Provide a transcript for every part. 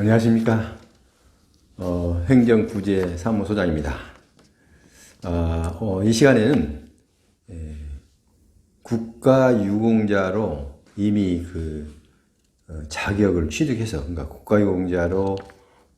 안녕하십니까. 어, 행정부재 사무소장입니다. 아, 어, 이 시간에는 에, 국가유공자로 이미 그 어, 자격을 취득해서, 그러니까 국가유공자로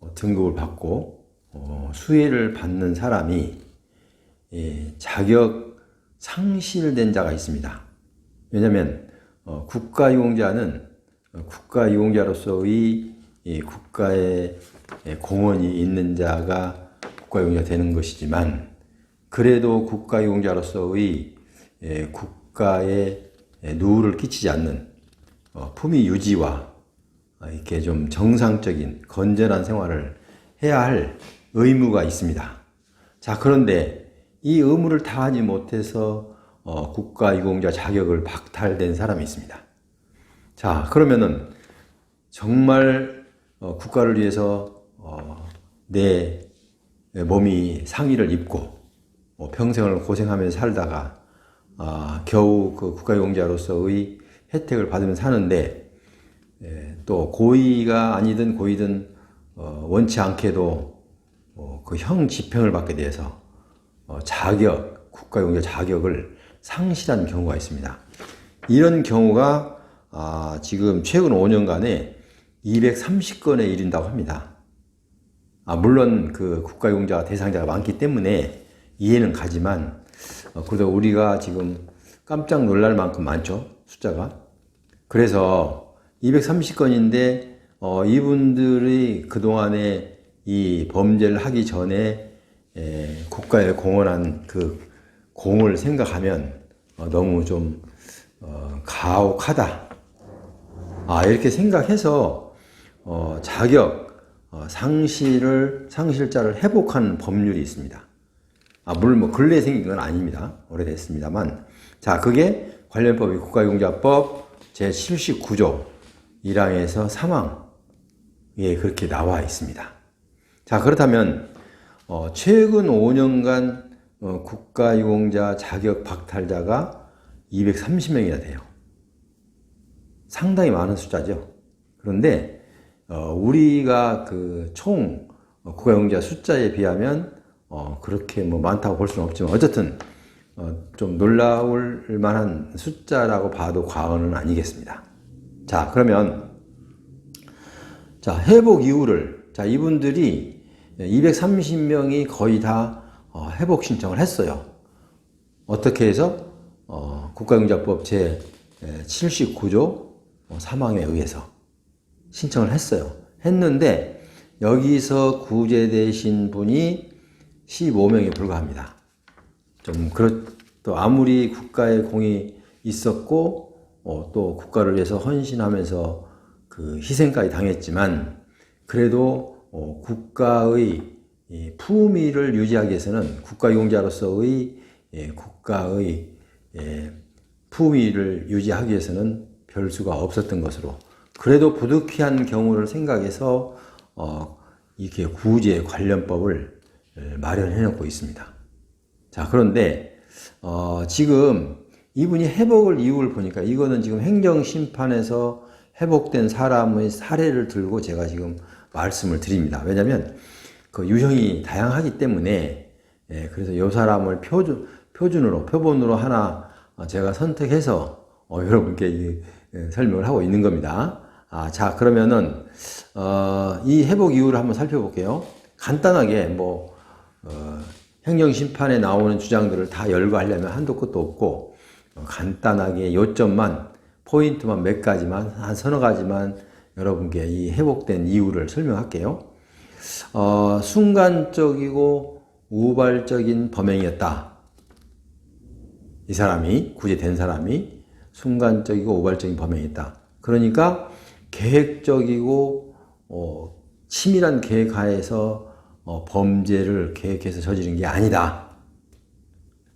어, 등급을 받고 어, 수혜를 받는 사람이 예, 자격 상실된 자가 있습니다. 왜냐하면 어, 국가유공자는 어, 국가유공자로서의 이 국가의 예, 공헌이 있는 자가 국가유공자 되는 것이지만 그래도 국가유공자로서의 예, 국가에 예, 누를 끼치지 않는 어, 품위 유지와 어, 이렇게 좀 정상적인 건전한 생활을 해야 할 의무가 있습니다. 자, 그런데 이 의무를 다하지 못해서 어, 국가유공자 자격을 박탈된 사람이 있습니다. 자, 그러면은 정말 어, 국가를 위해서 어, 내 몸이 상의를 입고 어, 평생을 고생하면서 살다가 아, 겨우 그 국가유공자로서의 혜택을 받으면 사는데 예, 또 고의가 아니든 고의든 어, 원치 않게도 어, 그형 집행을 받게 돼서 어, 자격 국가유공자 자격을 상실한 경우가 있습니다. 이런 경우가 아, 지금 최근 5년간에 230건에 이른다고 합니다. 아, 물론 그 국가용자 대상자가 많기 때문에 이해는 가지만 어, 그래도 우리가 지금 깜짝 놀랄 만큼 많죠 숫자가. 그래서 230건인데 어, 이분들이 그 동안에 이 범죄를 하기 전에 에, 국가에 공헌한 그 공을 생각하면 어, 너무 좀 어, 가혹하다. 아 이렇게 생각해서 어, 자격 어, 상실을 상실자를 회복하는 법률이 있습니다. 아, 물론 뭐 근래에 생긴 건 아닙니다. 오래됐습니다만. 자, 그게 관련 법이 국가용자법 제 79조 1항에서 3항에 그렇게 나와 있습니다. 자, 그렇다면 어, 최근 5년간 어, 국가유공자 자격 박탈자가 230명이나 돼요. 상당히 많은 숫자죠. 그런데 어, 우리가 그 총 국가용자 숫자에 비하면 어, 그렇게 뭐 많다고 볼 수는 없지만 어쨌든 어, 좀 놀라울 만한 숫자라고 봐도 과언은 아니겠습니다. 자 그러면 자 회복 이유를 자 이분들이 230명이 거의 다 어, 회복 신청을 했어요. 어떻게 해서 어, 국가용자법 제 79조 3항에 의해서 신청을 했어요. 했는데 여기서 구제되신 분이 15명에 불과합니다. 좀 그렇 또 아무리 국가의 공이 있었고 어, 또 국가를 위해서 헌신하면서 그 희생까지 당했지만 그래도 어, 국가의 이 품위를 유지하기 위해서는 국가용자로서의 예, 국가의 예, 품위를 유지하기 위해서는 별 수가 없었던 것으로 그래도 부득이한 경우를 생각해서 어, 이렇게 구제 관련법을 마련해 놓고 있습니다. 자, 그런데 어, 지금 이분이 회복을 이유를 보니까 이거는 지금 행정심판에서 회복된 사람의 사례를 들고 제가 지금 말씀을 드립니다. 왜냐하면 그 유형이 다양하기 때문에 예, 그래서 이 사람을 표준, 표준으로 표본으로 하나 제가 선택해서 어, 여러분께 이, 예, 설명을 하고 있는 겁니다. 아, 자, 그러면은, 어, 이 회복 이유를 한번 살펴볼게요. 간단하게, 뭐, 어, 행정심판에 나오는 주장들을 다 열거하려면 한도 끝도 없고, 어, 간단하게 요점만, 포인트만 몇 가지만, 한 서너 가지만 여러분께 이 회복된 이유를 설명할게요. 어, 순간적이고 우발적인 범행이었다. 이 사람이, 구제된 사람이 순간적이고 우발적인 범행이었다. 그러니까 계획적이고 어, 치밀한 계획 하에서 어, 범죄를 계획해서 저지른 게 아니다.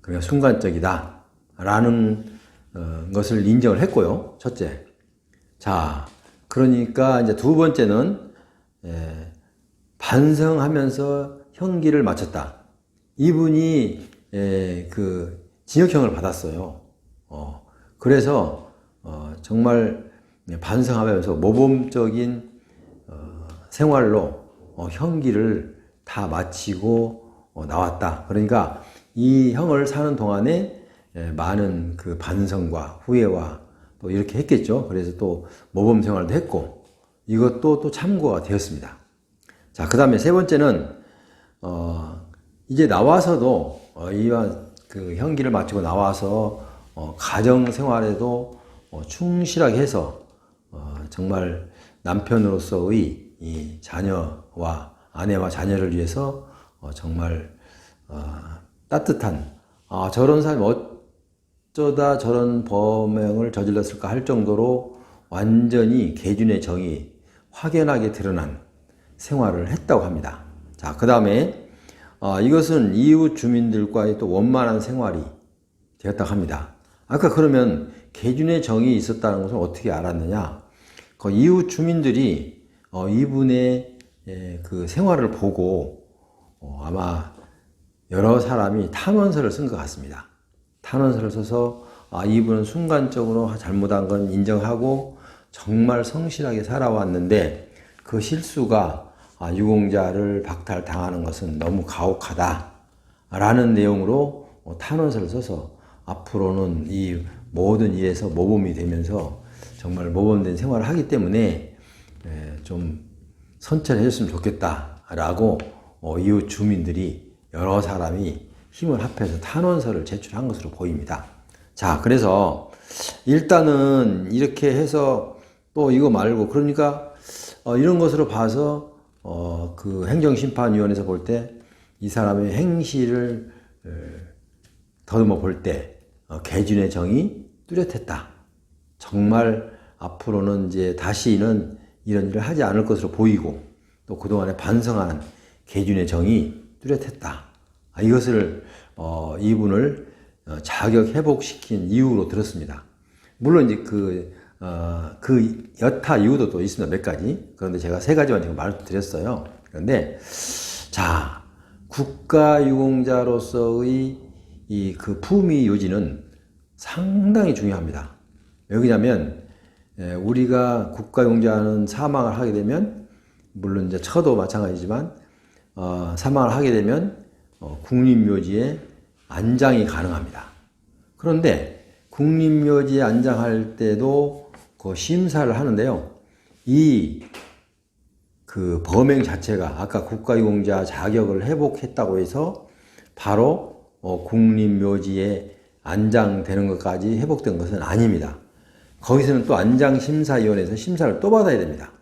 그러니까 순간적이다. 라는 어, 것을 인정을 했고요. 첫째. 자, 그러니까 이제 두 번째는 예, 반성하면서 형기를 마쳤다. 이분이 예, 그 징역형을 받았어요. 어, 그래서 어, 정말 반성하면서 모범적인 어, 생활로 어, 형기를 다 마치고 어, 나왔다. 그러니까 이 형을 사는 동안에 예, 많은 그 반성과 후회와 또 이렇게 했겠죠. 그래서 또 모범 생활도 했고 이것도 또 참고가 되었습니다. 자, 그 다음에 세 번째는 어, 이제 나와서도 어, 이와 그 형기를 마치고 나와서 어, 가정 생활에도 어, 충실하게 해서 어, 정말 남편으로서의 이 자녀와 아내와 자녀를 위해서 어, 정말 어, 따뜻한 아, 저런 사람이 어쩌다 저런 범행을 저질렀을까 할 정도로 완전히 개준의 정이 확연하게 드러난 생활을 했다고 합니다. 자, 그 다음에 어, 이것은 이웃 주민들과의 또 원만한 생활이 되었다고 합니다. 아까 그러면 개준의 정이 있었다는 것을 어떻게 알았느냐? 그 이웃 주민들이 어, 이분의 예, 그 생활을 보고 어, 아마 여러 사람이 탄원서를 쓴 것 같습니다. 탄원서를 써서 아, 이분은 순간적으로 잘못한 건 인정하고 정말 성실하게 살아왔는데 그 실수가 아, 유공자를 박탈당하는 것은 너무 가혹하다. 라는 내용으로 어, 탄원서를 써서 앞으로는 이 모든 일에서 모범이 되면서 정말 모범된 생활을 하기 때문에 에, 좀 선처해줬으면 좋겠다라고 어, 이웃 주민들이 여러 사람이 힘을 합해서 탄원서를 제출한 것으로 보입니다. 자, 그래서 일단은 이렇게 해서 또 이거 말고 그러니까 어, 이런 것으로 봐서 어, 그 행정심판위원회에서 볼 때 이 사람의 행실을 에, 더듬어 볼때 어, 개준의 정이 뚜렷했다. 정말 앞으로는 이제 다시는 이런 일을 하지 않을 것으로 보이고 또 그동안에 반성한 개준의 정이 뚜렷했다. 아, 이것을 어, 이분을 어, 자격 회복시킨 이유로 들었습니다. 물론 이제 그, 어, 그 여타 이유도 또 있습니다. 몇 가지. 그런데 제가 세 가지만 지금 말씀드렸어요. 그런데 자 국가유공자로서의 이 그 품위 유지는 상당히 중요합니다. 왜냐면 예, 우리가 국가용자는 사망을 하게 되면 물론 이제 처도 마찬가지지만 어, 사망을 하게 되면 어, 국립묘지에 안장이 가능합니다. 그런데 국립묘지에 안장할 때도 그 심사를 하는데요. 이 그 범행 자체가 아까 국가유공자 자격을 회복했다고 해서 바로 어, 국립묘지에 안장되는 것까지 회복된 것은 아닙니다. 거기서는 또 안장심사위원회에서 심사를 또 받아야 됩니다.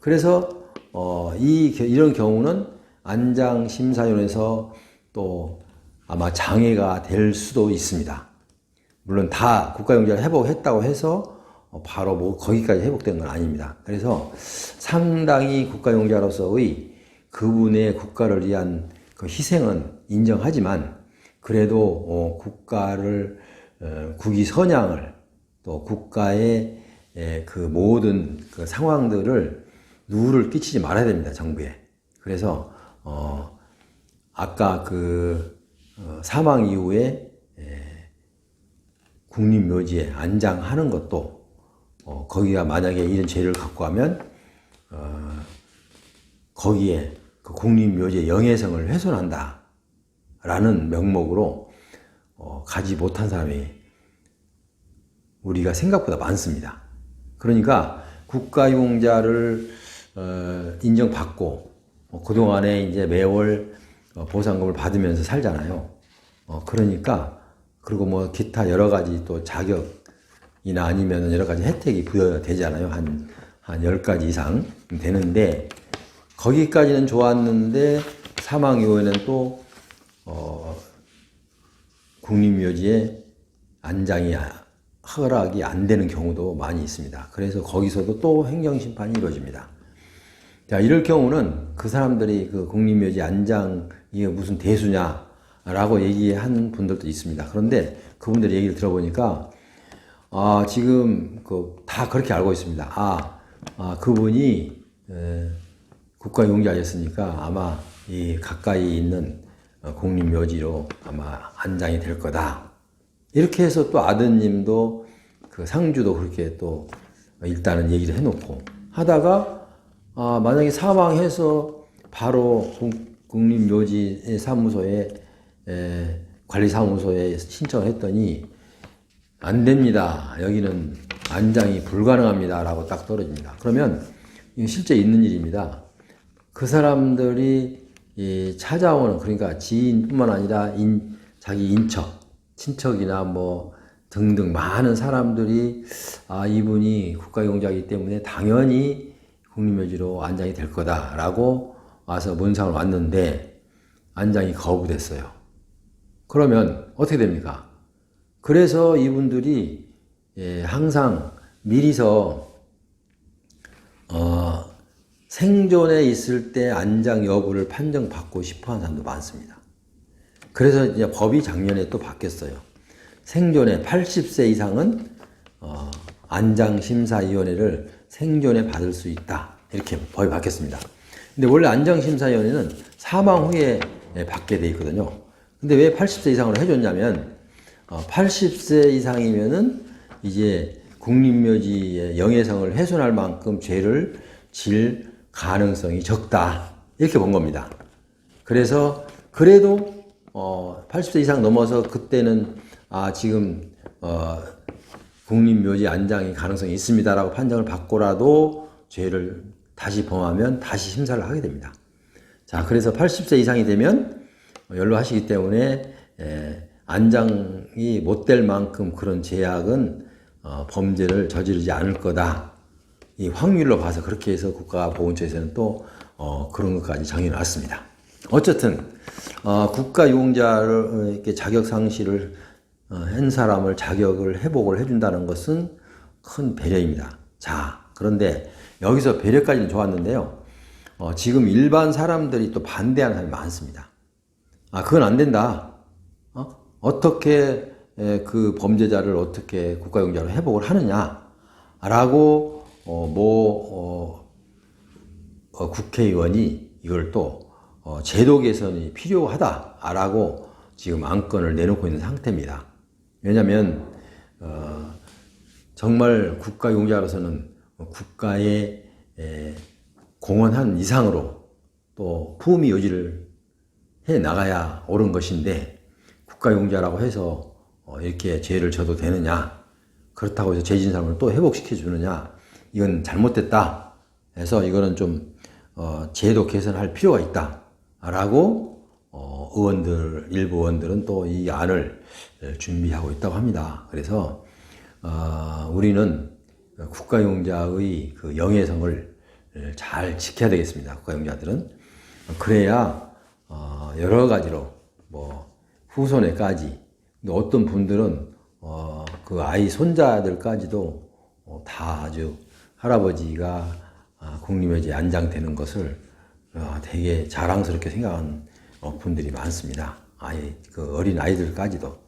그래서 어, 이 이런 경우는 안장심사위원회에서 또 아마 장애가 될 수도 있습니다. 물론 다 국가용자를 회복했다고 해서 어, 바로 뭐 거기까지 회복된 건 아닙니다. 그래서 상당히 국가용자로서의 그분의 국가를 위한 그 희생은 인정하지만 그래도 어, 국가를 어, 국위 선양을 또 국가의 에, 그 모든 그 상황들을 누를 끼치지 말아야 됩니다 정부에. 그래서 어, 아까 그 어, 사망 이후에 에, 국립묘지에 안장하는 것도 어, 거기가 만약에 이런 죄를 갖고 하면 어, 거기에 그 국립묘지의 영예성을 훼손한다 라는 명목으로 어, 가지 못한 사람이 우리가 생각보다 많습니다. 그러니까 국가유공자를 어, 인정받고 어, 그동안에 이제 매월 어, 보상금을 받으면서 살잖아요. 어, 그러니까 그리고 뭐 기타 여러 가지 또 자격이나 아니면 여러 가지 혜택이 부여되잖아요. 한, 한 10가지 이상 되는데 거기까지는 좋았는데 사망 이후에는 또 어, 국립묘지에 안장이 허락이 안 되는 경우도 많이 있습니다. 그래서 거기서도 또 행정심판이 이루어집니다. 자, 이럴 경우는 그 사람들이 그 국립묘지 안장, 이게 무슨 대수냐 라고 얘기한 분들도 있습니다. 그런데 그분들 얘기를 들어보니까, 아, 지금 그 다 그렇게 알고 있습니다. 아, 아 그분이 에, 국가용자였으니까 아마 이 가까이 있는 어, 국립묘지로 아마 안장이 될 거다. 이렇게 해서 또 아드님도 그 상주도 그렇게 또 일단은 얘기를 해놓고 하다가 아, 만약에 사망해서 바로 국- 국립묘지 사무소에 에, 관리사무소에 신청을 했더니 안 됩니다. 여기는 안장이 불가능합니다. 라고 딱 떨어집니다. 그러면 실제 있는 일입니다. 그 사람들이 이 찾아오는 그러니까 지인뿐만 아니라 인, 자기 인척, 친척이나 뭐 등등 많은 사람들이 아 이분이 국가용자이기 때문에 당연히 국립묘지로 안장이 될 거다라고 와서 문상을 왔는데 안장이 거부됐어요. 그러면 어떻게 됩니까? 그래서 이분들이 예, 항상 미리서 어, 생존에 있을 때 안장 여부를 판정받고 싶어 하는 사람도 많습니다. 그래서 이제 법이 작년에 또 바뀌었어요. 생존에 80세 이상은 어, 안장심사위원회를 생존에 받을 수 있다. 이렇게 법이 바뀌었습니다. 근데 원래 안장심사위원회는 사망 후에 받게 돼 있거든요. 근데 왜 80세 이상으로 해줬냐면 어, 80세 이상이면은 이제 국립묘지의 영예성을 훼손할 만큼 죄를 질 가능성이 적다. 이렇게 본 겁니다. 그래서 그래도 어 80세 이상 넘어서 그때는 아 지금 어 국립묘지 안장이 가능성이 있습니다라고 판정을 받고라도 죄를 다시 범하면 다시 심사를 하게 됩니다. 자, 그래서 80세 이상이 되면 연로하시기 때문에 에, 안장이 못 될 만큼 그런 제약은 어, 범죄를 저지르지 않을 거다. 이 확률로 봐서 그렇게 해서 국가보훈처에서는 또 어, 그런 것까지 정해놨습니다. 어쨌든 어, 국가유공자를 이렇게 자격 상실을 어, 한 사람을 자격을 회복을 해준다는 것은 큰 배려입니다. 자, 그런데 여기서 배려까지는 좋았는데요. 어, 지금 일반 사람들이 또 반대하는 사람이 많습니다. 아, 그건 안 된다. 어? 어떻게 에, 그 범죄자를 어떻게 국가용자로 회복을 하느냐라고 어, 뭐 어, 어, 국회의원이 이걸 또 어, 제도 개선이 필요하다라고 지금 안건을 내놓고 있는 상태입니다. 왜냐하면 어, 정말 국가 용자로서는 국가의 에, 공헌한 이상으로 또 품위 유지를 해 나가야 옳은 것인데 국가 용자라고 해서 어, 이렇게 죄를 져도 되느냐 그렇다고 해서 죄진 사람을 또 회복시켜 주느냐 이건 잘못됐다 해서 이거는 좀 어, 제도 개선할 필요가 있다라고 어, 의원들 일부 의원들은 또 이 안을 준비하고 있다고 합니다. 그래서 어, 우리는 국가용자의 그 영예성을 잘 지켜야 되겠습니다. 국가용자들은 그래야 어, 여러 가지로 뭐 후손에까지 또 어떤 분들은 어, 그 아이 손자들까지도 어, 다 아주 할아버지가 아, 국립묘지에 안장되는 것을 어, 되게 자랑스럽게 생각하는 어, 분들이 많습니다. 아이 그 어린 아이들까지도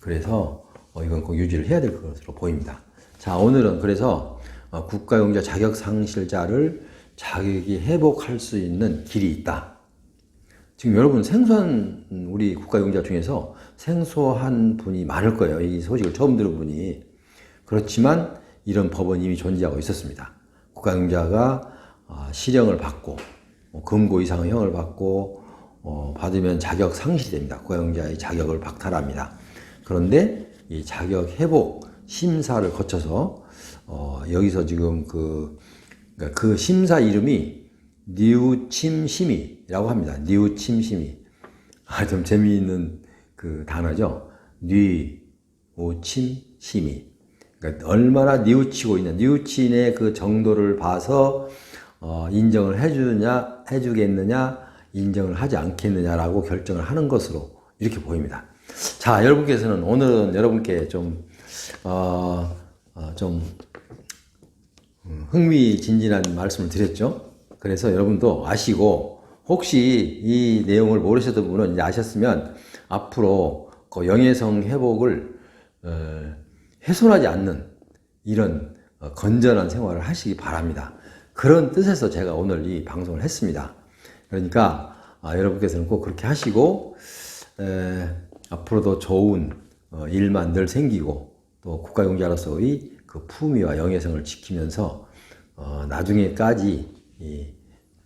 그래서 어, 이건 꼭 유지를 해야 될 것으로 보입니다. 자 오늘은 그래서 어, 국가용자 자격 상실자를 자격이 회복할 수 있는 길이 있다. 지금 여러분 생소한 우리 국가용자 중에서 생소한 분이 많을 거예요. 이 소식을 처음 들은 분이. 그렇지만 이런 법은 이미 존재하고 있었습니다. 국가용자가 어, 실형을 받고 뭐 금고 이상의 형을 받고 어, 받으면 자격 상실이 됩니다. 국가용자의 자격을 박탈합니다. 그런데 이 자격 회복 심사를 거쳐서 어, 여기서 지금 그, 그러니까 그 심사 이름이 니우침심이라고 합니다. 니우침심이. 아, 좀 재미있는 그 단어죠. 니우침심이. 그러니까 얼마나 뉘우치고 있냐, 뉘우친의 그 정도를 봐서 어, 인정을 해주느냐, 해주겠느냐, 인정을 하지 않겠느냐라고 결정을 하는 것으로 이렇게 보입니다. 자, 여러분께서는 오늘은 여러분께 좀, 어, 어, 좀 흥미진진한 말씀을 드렸죠. 그래서 여러분도 아시고 혹시 이 내용을 모르셨던 분은 아셨으면 앞으로 그 영예성 회복을 어, 훼손하지 않는 이런 어, 건전한 생활을 하시기 바랍니다. 그런 뜻에서 제가 오늘 이 방송을 했습니다. 그러니까 아, 여러분께서는 꼭 그렇게 하시고 에, 앞으로도 좋은 어, 일만 늘 생기고 또 국가용자로서의 그 품위와 영예성을 지키면서 어, 나중에까지 이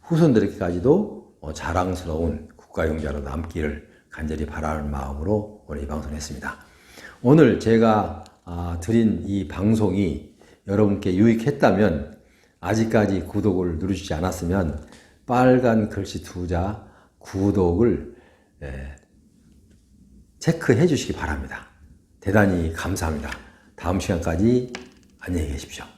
후손들에게까지도 어, 자랑스러운 국가영자로 남기를 간절히 바라는 마음으로 오늘 이 방송을 했습니다. 오늘 제가 아, 드린 이 방송이 여러분께 유익했다면 아직까지 구독을 누르시지 않았으면 빨간 글씨 두자 구독을 예, 체크해 주시기 바랍니다. 대단히 감사합니다. 다음 시간까지 안녕히 계십시오.